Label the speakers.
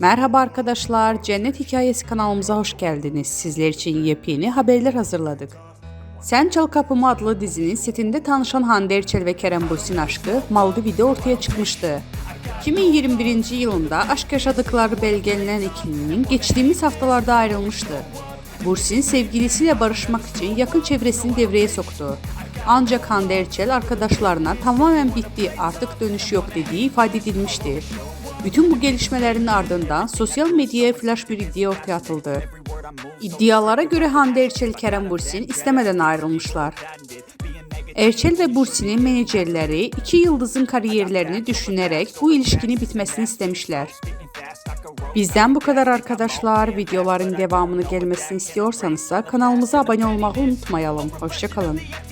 Speaker 1: Merhaba arkadaşlar, Cennet Hikayesi kanalımıza hoş geldiniz. Sizler için yepyeni haberler hazırladık. Sen Çal Kapımı adlı dizinin setinde tanışan Hande Erçel ve Kerem Bürsin aşkı Maldiv'de ortaya çıkmıştı. 2021 yılında aşk yaşadıkları belgelenen ikilinin geçtiğimiz haftalarda ayrılmıştı. Bursin sevgilisiyle barışmak için yakın çevresini devreye soktu. Ancak Hande Erçel arkadaşlarına tamamen bitti artık dönüş yok dediği ifade edilmişti. Bütün bu gelişmelerin ardından sosyal medyaya flash bir iddia ortaya atıldı. İddialara göre Hande Erçel Kerem Bursin istemeden ayrılmışlar. Erçel ve Bursin'in menajerleri iki yıldızın kariyerlerini düşünerek bu ilişkinin bitmesini istemişler. Bizden bu kadar arkadaşlar. Videoların devamını gelmesini istiyorsanız da kanalımıza abone olmayı unutmayalım. Hoşçakalın.
Speaker 2: emptiness